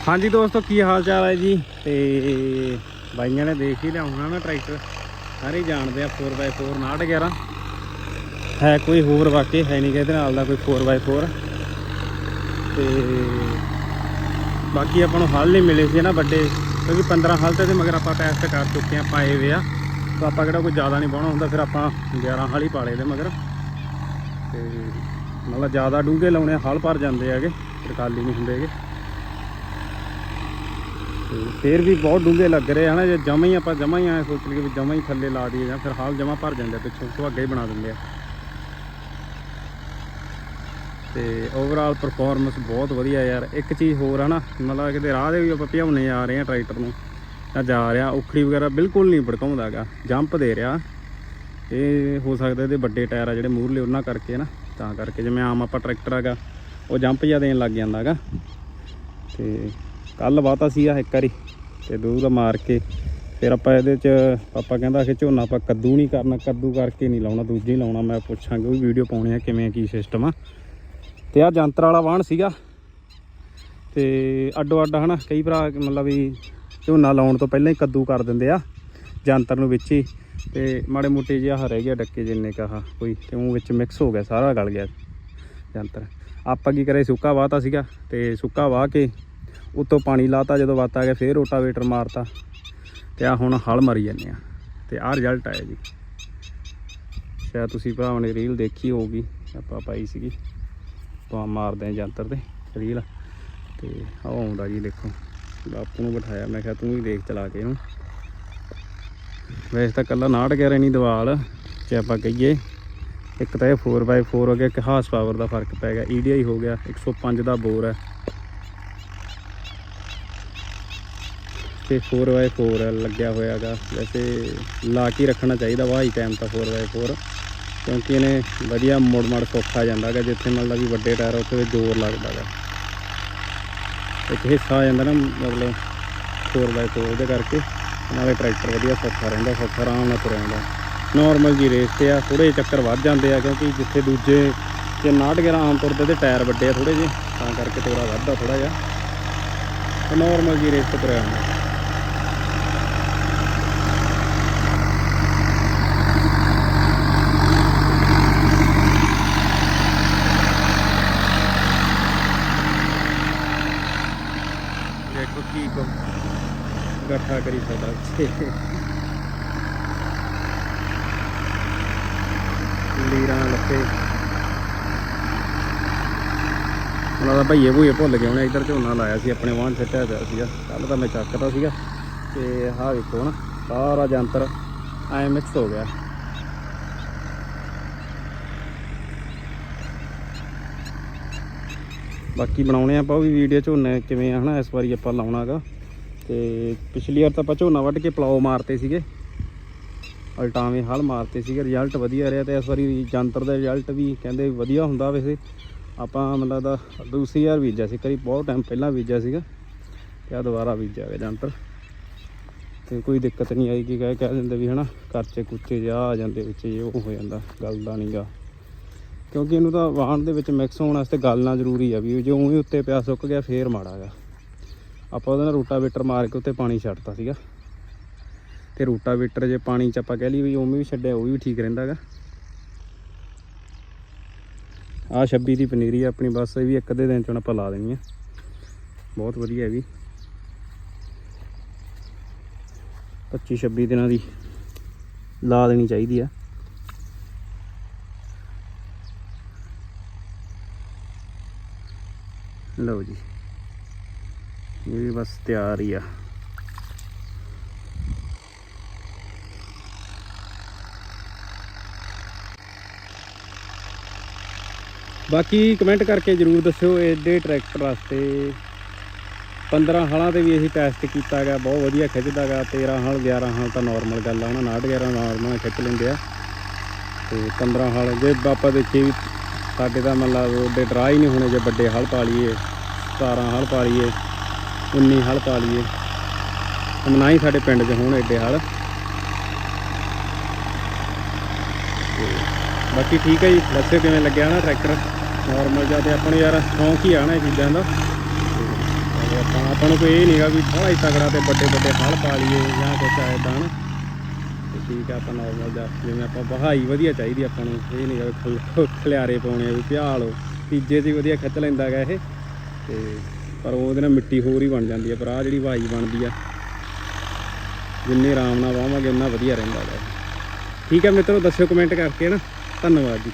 ਹਾਂਜੀ ਦੋਸਤੋ, ਕੀ ਹਾਲ ਚਾਲ ਹੈ ਜੀ? ਤੇ ਬਾਈਆਂ ਨੇ ਦੇਖ ਹੀ ਲਿਆ ਹੋਣਾ ਨਾ ਟਰੈਕਟਰ। ਸਾਰੇ ਜਾਣਦੇ ਆ 4x4 911 ਹੈ ਕੋਈ ਹੋਰ ਵਾਕਈ, ਹੈ ਨਹੀਂ ਕਿਹਦੇ ਨਾਲ ਦਾ ਕੋਈ 4x4 ਤੇ ਬਾਕੀ ਆਪਾਂ ਨੂੰ ਹੱਲ ਨਹੀਂ ਮਿਲੇ ਸੀ ਨਾ ਵੱਡੇ, ਕਿਉਂਕਿ 15 ਹੱਲ ਤੇ ਇਹਦੇ ਮਗਰ ਆਪਾਂ ਟੈਸਟ ਕਰ ਚੁੱਕੇ ਆ, ਪਾਏ ਵੇ ਆ। ਤਾਂ ਆਪਾਂ ਕਿਹੜਾ ਕੋਈ ਜ਼ਿਆਦਾ ਨਹੀਂ ਪਾਉਣਾ ਹੁੰਦਾ, ਫਿਰ ਆਪਾਂ 11 ਹੱਲ ਹੀ ਪਾਲੇ ਦੇ ਮਗਰ। ਤੇ ਮਤਲਬ ਜ਼ਿਆਦਾ ਡੂੰਘੇ ਲਾਉਣੇ ਹਲ ਭਰ ਜਾਂਦੇ ਹੈਗੇ, ਫਿਰ ਖਾਲੀ ਨਹੀਂ ਹੁੰਦੇ ਹੈਗੇ। ਫੇਰ ਵੀ ਬਹੁਤ ਡੂੰਘੇ ਲੱਗ ਰਹੇ ਹਨਾ ਜੇ ਜਮਾ ਹੀ ਆਪਾਂ ਜਮਾ ਹੀ ਆਏ ਸੋਚ ਲਈਏ ਵੀ ਜਮਾ ਹੀ ਥੱਲੇ ਲਾ ਦਈਏ ਜਾਂ ਫਿਰ ਹਾਲ ਜਮਾ ਭਰ ਜਾਂਦੇ ਆ, ਪਿੱਛੋਂ ਸੁਹਾਗੇ ਹੀ ਬਣਾ ਦਿੰਦੇ ਆ। ਤੇ ਓਵਰਆਲ ਪਰਫਾਰਮੈਂਸ ਬਹੁਤ ਵਧੀਆ ਯਾਰ। ਇੱਕ ਚੀਜ਼ ਹੋਰ ਆ ਨਾ ਮਤਲਬ ਕਿਤੇ ਰਾਹ ਦੇ ਵੀ ਆਪਾਂ ਭਜਾਉਣੇ ਆ ਰਹੇ ਆ ਟਰੈਕਟਰ ਨੂੰ ਜਾਂ ਜਾ ਰਿਹਾ ਉਖੜੀ ਵਗੈਰਾ ਬਿਲਕੁਲ ਨਹੀਂ ਭੜਕਾਉਂਦਾਗਾ ਜੰਪ ਦੇ ਰਿਹਾ। ਇਹ ਹੋ ਸਕਦਾ ਇਹਦੇ ਵੱਡੇ ਟਾਇਰ ਆ ਜਿਹੜੇ ਮੂਹਰਲੇ ਉਹਨਾਂ ਕਰਕੇ ਨਾ ਤਾਂ ਕਰਕੇ ਜਿਵੇਂ ਆਮ ਆਪਾਂ ਟਰੈਕਟਰ ਹੈਗਾ ਉਹ ਜੰਪ ਜਿਹਾ ਦੇਣ ਲੱਗ ਜਾਂਦਾ ਹੈਗਾ। ਤੇ ਕੱਲ ਵਾਤਾ ਸੀ ਆ ਇੱਕ ਵਾਰੀ ਤੇ ਦੂਰ ਮਾਰ ਕੇ। ਫਿਰ ਆਪਾਂ ਇਹਦੇ ਚ ਪਾਪਾ ਕਹਿੰਦਾ ਕਿ ਝੋਨਾ ਆਪਾਂ ਕੱਦੂ ਨਹੀਂ ਕਰਨਾ ਕੱਦੂ ਕਰਕੇ ਨਹੀਂ ਲਾਉਣਾ ਦੂਜੀ ਲਾਉਣਾ। ਮੈਂ ਪੁੱਛਾਂਗਾ ਉਹ ਵੀਡੀਓ ਪਾਉਣੇ ਆ ਕਿਵੇਂ ਆ, ਕੀ ਸਿਸਟਮ ਆ। ਤੇ ਆ ਜੰਤਰ ਵਾਲਾ ਵਾਹਣ ਸੀਗਾ। ਤੇ ਅੱਡੋ ਅੱਡ ਹਨਾ ਕਈ ਭਰਾ ਮਤਲਬ ਵੀ ਝੋਨਾ ਲਾਉਣ ਤੋਂ ਪਹਿਲਾਂ ਹੀ ਕੱਦੂ ਕਰ ਦਿੰਦੇ ਆ ਜੰਤਰ ਨੂੰ ਵਿੱਚ ਹੀ। ਤੇ ਮਾੜੇ ਮੋਟੇ ਜਿਹਾ ਰਹਿ ਗਿਆ ਡੱਕੇ ਜਿੰਨੇ ਕਹਾ ਕੋਈ ਤੇ ਉਹ ਵਿੱਚ ਮਿਕਸ ਹੋ ਗਿਆ ਸਾਰਾ ਗਲ ਗਿਆ ਜੰਤਰ। ਆਪਾਂ ਕੀ ਕਰੇ ਸੁੱਕਾ ਵਾਹਤਾ ਸੀਗਾ ਤੇ ਸੁੱਕਾ ਵਾਹ ਕੇ ਉੱਤੋਂ ਪਾਣੀ ਲਾਤਾ, ਜਦੋਂ ਵਾਤ ਆ ਗਿਆ, ਫੇਰ ਰੋਟਾਵੇਟਰ ਮਾਰਤਾ। ਤੇ ਆ ਹੁਣ ਹਲ ਮਰੀ ਜਾਂਦੇ ਆ। ਤੇ ਆਹ ਰਿਜ਼ਲਟ ਆਇਆ ਜੀ। ਸ਼ਾਇਦ ਤੁਸੀਂ ਭਰਾਵਾਂ ਨੇ ਰੀਲ ਦੇਖੀ ਹੋਊਗੀ। ਆਪਾਂ ਪਾਈ ਸੀਗੀ। ਤਾਂ ਮਾਰਦੇ ਆ ਜੰਤਰ ਤੇ ਰੀਲ ਤੇ ਆਹ ਆਉਂਦਾ ਜੀ, ਦੇਖੋ। ਬਾਪੂ ਨੂੰ ਬਿਠਾਇਆ, ਮੈਂ ਕਿਹਾ ਤੂੰ ਵੀ ਦੇਖ ਚਲਾ ਕੇ ਇਹਨੂੰ ਵੈਸੇ ਤਾਂ ਕੱਲਾ 911 ਨਹੀਂ ਦਿਵਾਲ। ਜੇ ਆਪਾਂ ਕਹੀਏ, ਇੱਕ ਤਾਂ ਇਹ 4x4 ਹੋ ਗਿਆ, ਇੱਕ ਹਾਰਸ ਪਾਵਰ ਦਾ ਫ਼ਰਕ ਪੈ ਗਿਆ। EDI ਹੋ ਗਿਆ 105 ਦਾ ਬੋਰ ਹੈ। ਤੇ 4x4 ਹੈ ਲੱਗਿਆ ਹੋਇਆਗਾ। ਵੈਸੇ ਲਾ ਕੇ ਰੱਖਣਾ ਚਾਹੀਦਾ ਵਾ ਹੀ ਟਾਈਮ ਤਾਂ 4x4 ਕਿਉਂਕਿ ਇਹਨੇ ਵਧੀਆ ਮੋੜ ਮਾੜ ਸੌਖਾ ਜਾਂਦਾਗਾ, ਜਿੱਥੇ ਮਤਲਬ ਵੀ ਵੱਡੇ ਟਾਇਰ ਉੱਥੇ ਤੇ ਜ਼ੋਰ ਲੱਗਦਾਗਾ। ਇੱਕ ਹਿੱਸਾ ਆ ਜਾਂਦਾ ਨਾ, ਮਤਲਬ 4x4 ਦੇ ਕਰਕੇ। ਨਾਲੇ ਟਰੈਕਟਰ ਵਧੀਆ ਸੌਖਾ ਰਹਿੰਦਾ, ਸੌਖਾ ਆਰਾਮ ਨਾਲ ਤੁਰਿਆ ਜਾਂਦਾ। ਨਾਰਮਲ ਜੀ ਰੇਸ ਤੇ ਆ ਥੋੜੇ ਚੱਕਰ ਵੱਧ ਜਾਂਦੇ ਆ, ਕਿਉਂਕਿ ਜਿੱਥੇ ਦੂਜੇ ਜੇ 911 ਆਮ ਤੌਰ ਤੇ ਟਾਇਰ ਵੱਡੇ ਆ ਥੋੜੇ ਜਿਹੇ, ਤਾਂ ਕਰਕੇ ਥੋੜਾ ਵੱਧਦਾ ਥੋੜਾ ਜਿਹਾ। ਤੇ ਨਾਰਮਲ ਜੀ ਰੇਸ ਤੇ ਤੁਰਿਆ ਜਾਂਦਾ ਦੇਖੋ ਕੀ ਕੋ ਇਕੱਠਾ ਕਰੀ ਸਾਡਾ ਇੱਥੇ ਲੀਰਾਂ ਲੱਤੇ ਉਹਨਾਂ ਦਾ ਭਈਏ ਭੂਏ ਭੁੱਲ ਗਏ ਉਹਨੇ ਇੱਧਰ ਝੋਨਾ ਲਾਇਆ ਸੀ, ਆਪਣੇ ਵਾਹਨ ਸਿੱਟਿਆ ਪਿਆ ਸੀਗਾ। ਕੱਲ ਤਾਂ ਮੈਂ ਚੱਕਦਾ ਸੀਗਾ। ਤੇ ਆਹ ਵੇਖੋ ਨਾ, ਸਾਰਾ ਜੰਤਰ ਐ ਮਿਕਸ ਹੋ ਗਿਆ। ਬਾਕੀ ਬਣਾਉਣੇ ਆਪਾਂ ਉਹ ਵੀ ਵੀਡੀਓ ਝੋਨੇ ਕਿਵੇਂ ਆ ਹਨਾ, ਇਸ ਵਾਰੀ ਆਪਾਂ ਲਾਉਣਾਗਾ। ਤੇ ਪਿਛਲੀ ਵਾਰ ਤਾਂ ਆਪਾਂ ਝੋਨਾ ਵੱਢ ਕੇ ਪਲਾਓ ਮਾਰਤੇ ਸੀਗੇ। ਅਲਟਾਵੇਂ ਹਲ ਮਾਰਤੇ ਸੀਗੇ ਰਿਜ਼ਲਟ ਵਧੀਆ ਰਿਹਾ ਤੇ ਇਸ ਵਾਰੀ ਜੰਤਰ ਦਾ ਰਿਜ਼ਲਟ ਵੀ ਕਹਿੰਦੇ ਵਧੀਆ ਹੁੰਦਾ ਵੈਸੇ। ਆਪਾਂ ਮਤਲਬ ਦਾ ਦੂਸਰੀ ਵਾਰ ਬੀਜਿਆ ਸੀ ਕਰੀ ਬਹੁਤ ਟਾਈਮ ਪਹਿਲਾਂ ਬੀਜਿਆ ਸੀਗਾ ਤੇ ਆ ਦੁਬਾਰਾ ਬੀਜਿਆ ਗਿਆ ਜੰਤਰ। ਤੇ ਕੋਈ ਦਿੱਕਤ ਨਹੀਂ ਆਈ ਕਿ ਕਹਿ ਕਹਿ ਦਿੰਦੇ ਵੀ ਹਨਾ ਖਰਚੇ ਕੁੱਚੇ ਜਾ ਆ ਜਾਂਦੇ ਵਿੱਚ ਇਹ ਉਹ ਹੋ ਜਾਂਦਾ ਗੱਲ ਦਾ ਨਹੀਂਗਾ ਕਿਉਂਕਿ ਇਹਨੂੰ ਤਾਂ ਵਾਹਣ ਦੇ ਵਿੱਚ ਮਿਕਸ ਹੋਣ ਵਾਸਤੇ ਗੱਲ ਗਲਣਾ ਜ਼ਰੂਰੀ ਆ ਵੀ ਜੇ ਉਹੀ ਉੱਤੇ ਪਿਆ ਸੁੱਕ ਗਿਆ, ਫੇਰ ਮਾੜਾ ਗਾ। ਆਪਾਂ ਉਹਦੇ ਨਾਲ ਰੂਟਾਵੇਟਰ ਮਾਰ ਕੇ ਉੱਤੇ ਪਾਣੀ ਛੱਡਤਾ ਸੀਗਾ। ਤੇ ਰੂਟਾਵੇਟਰ ਜੇ ਪਾਣੀ ਚ ਆਪਾਂ ਕਹਿ ਲਈ ਵੀ ਉਵੇਂ ਵੀ ਛੱਡਿਆ, ਉਹ ਵੀ ਠੀਕ ਰਹਿੰਦਾ ਗਾ। ਆਹ 26 ਦੀ ਪਨੀਰੀ ਆਪਣੀ, ਬਸ ਇਹ ਵੀ ਇੱਕ ਅੱਧੇ ਦਿਨ ਚ ਹੁਣ ਆਪਾਂ ਲਾ ਦੇਣੀ ਆ। ਬਹੁਤ ਵਧੀਆ ਹੈ ਵੀ। 25 26 ਦਿਨਾਂ ਦੀ ਲਾ ਦੇਣੀ ਚਾਹੀਦੀ ਆ। ਲਓ ਜੀ। ਇਹ ਬਸ ਤਿਆਰ ਹੀ ਆ। ਬਾਕੀ ਕਮੈਂਟ ਕਰਕੇ ਜਰੂਰ ਦੱਸਿਓ, ਇਹਦੇ ਟਰੈਕਟਰ ਵਾਸਤੇ। 15 ਹਾਲਾਂ ਤੇ ਵੀ ਅਸੀਂ ਟੈਸਟ ਕੀਤਾ ਹੈਗਾ ਬਹੁਤ ਵਧੀਆ ਖਿੱਚਦਾ ਗਾ। 13 ਹਾਲ 11 ਹਾਲ ਤਾਂ ਨਾਰਮਲ ਗੱਲ ਆ ਨਾ 9 11 ਨਾਰਮਲ ਖਿੱਚ ਲੈਂਦੇ ਆ। ਤੇ 15 ਹਾਲ, ਜੇ ਆਪਾਂ ਦੇਖੀਏ ਵੀ ਸਾਡੇ ਦਾ ਮਤਲਬ ਉਹਦੇ ਡਰਾ ਹੀ ਨਹੀਂ ਹੋਣੇ, ਜੇ ਵੱਡੇ ਹਲ ਪਾ ਲਈਏ 17 ਹਲ ਪਾ ਲਈਏ ਉਨੀ ਹਲ ਪਾ ਲਈਏ। ਹੁਣ ਨਾ ਹੀ ਸਾਡੇ ਪਿੰਡ 'ਚ ਹੋਣ ਐਡੇ ਹਲ। ਤੇ ਬਾਕੀ ਠੀਕ ਹੈ ਜੀ ਦੱਸਿਓ ਕਿਵੇਂ ਲੱਗਿਆ ਨਾ ਟਰੈਕਟਰ? ਨਾਰਮਲ ਜਿਹਾ ਤੇ ਆਪਾਂ ਨੂੰ ਯਾਰ ਸ਼ੌਂਕ ਹੀ ਆ ਨਾ ਇਹ ਚੀਜ਼ਾਂ ਦਾ। ਤੇ ਆਪਾਂ ਆਪਾਂ ਨੂੰ ਕੋਈ ਇਹ ਨਹੀਂਗਾ ਵੀ ਬੜਾ ਹੀ ਤਗੜਾ ਤੇ ਵੱਡੇ ਵੱਡੇ ਹਲ ਪਾ ਲਈਏ ਜਾਂ ਕੁਛ ਐਦਾਂ ਨਾ। ਠੀਕ ਆ, ਆਪਾਂ ਨਾਰਮਲ ਦਾ ਜਿਵੇਂ ਆਪਾਂ ਬਹਾਈ ਵਧੀਆ ਚਾਹੀਦੀ ਆਪਾਂ ਨੂੰ। ਇਹ ਨਹੀਂਗਾ ਵੀ ਖਲ- ਖਲਿਆਰੇ ਪਾਉਣੇ ਆ ਵੀ ਪਿਆ ਲੋ ਤੀਜੇ ਦੀ ਵਧੀਆ ਖਿੱਚ ਲੈਂਦਾ ਗਾ ਇਹ। ਤੇ ਪਰ ਉਹਦੇ ਨਾਲ ਮਿੱਟੀ ਹੋਰ ਹੀ ਬਣ ਜਾਂਦੀ ਹੈ ਪਰ ਆ ਜਿਹੜੀ ਵਹਾਈ ਬਣਦੀ ਆ, ਜਿੰਨੇ ਆਰਾਮ ਨਾਲ ਵਾਵਾਂਗੇ ਉਨਾ ਵਧੀਆ ਰਹਿੰਦਾ ਗਾ ਠੀਕ ਹੈ ਮਿੱਤਰੋ, ਦੱਸਿਓ ਕਮੈਂਟ ਕਰਕੇ ਨਾ। ਧੰਨਵਾਦ ਜੀ।